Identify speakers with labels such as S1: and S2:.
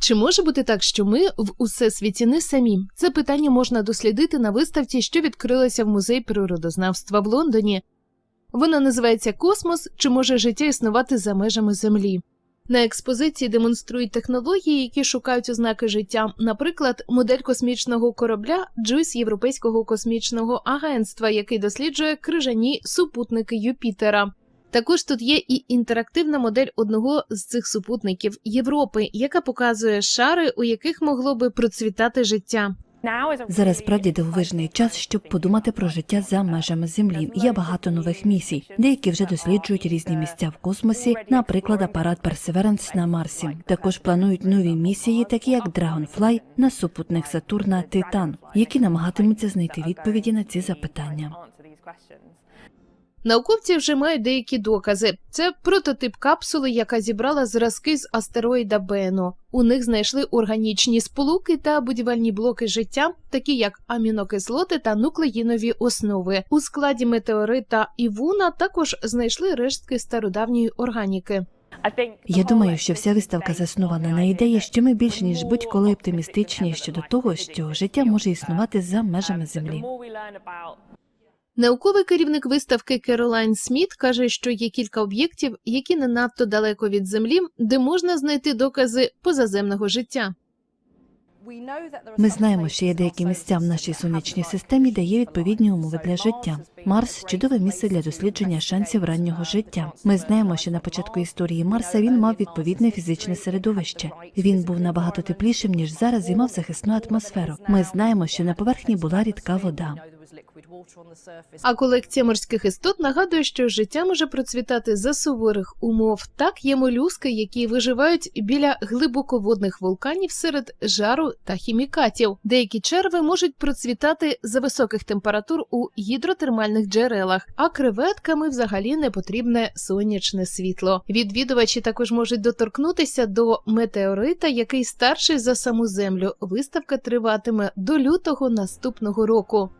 S1: Чи може бути так, що ми в усесвіті не самі? Це питання можна дослідити на виставці, що відкрилася в музеї природознавства в Лондоні. Вона називається Космос чи може життя існувати за межами Землі. На експозиції демонструють технології, які шукають ознаки життя, наприклад, модель космічного корабля JUICE Європейського космічного агентства, який досліджує крижані супутники Юпітера. Також тут є і інтерактивна модель одного з цих супутників Європи, яка показує шари, у яких могло би процвітати життя.
S2: Зараз справді дивовижний час, щоб подумати про життя за межами землі. Є багато нових місій. Деякі вже досліджують різні місця в космосі, наприклад, апарат Perseverance на Марсі. Також планують нові місії, такі як Dragonfly на супутник Сатурна Титан, які намагатимуться знайти відповіді на ці запитання.
S1: Науковці вже мають деякі докази. Це прототип капсули, яка зібрала зразки з астероїда Бено. У них знайшли органічні сполуки та будівельні блоки життя, такі як амінокислоти та нуклеїнові основи. У складі метеорита Івуна також знайшли рештки стародавньої органіки.
S2: Я думаю, що вся виставка заснована на ідеї, що ми більш ніж будь-коли оптимістичні щодо того, що життя може існувати за межами землі.
S1: Науковий керівник виставки Керолайн Сміт каже, що є кілька об'єктів, які не надто далеко від землі, де можна знайти докази позаземного життя.
S2: Ми знаємо, що є деякі місця в нашій сонячній системі, де є відповідні умови для життя. Марс чудове місце для дослідження шансів раннього життя. Ми знаємо, що на початку історії Марса він мав відповідне фізичне середовище. Він був набагато теплішим ніж зараз і мав захисну атмосферу. Ми знаємо, що на поверхні була рідка вода.
S1: А колекція морських істот нагадує, що життя може процвітати за суворих умов. Так є молюски, які виживають біля глибоководних вулканів серед жару та хімікатів. Деякі черви можуть процвітати за високих температур у гідротермальних джерелах, а креветками взагалі не потрібне сонячне світло. Відвідувачі також можуть доторкнутися до метеорита, який старший за саму землю. Виставка триватиме до лютого наступного року.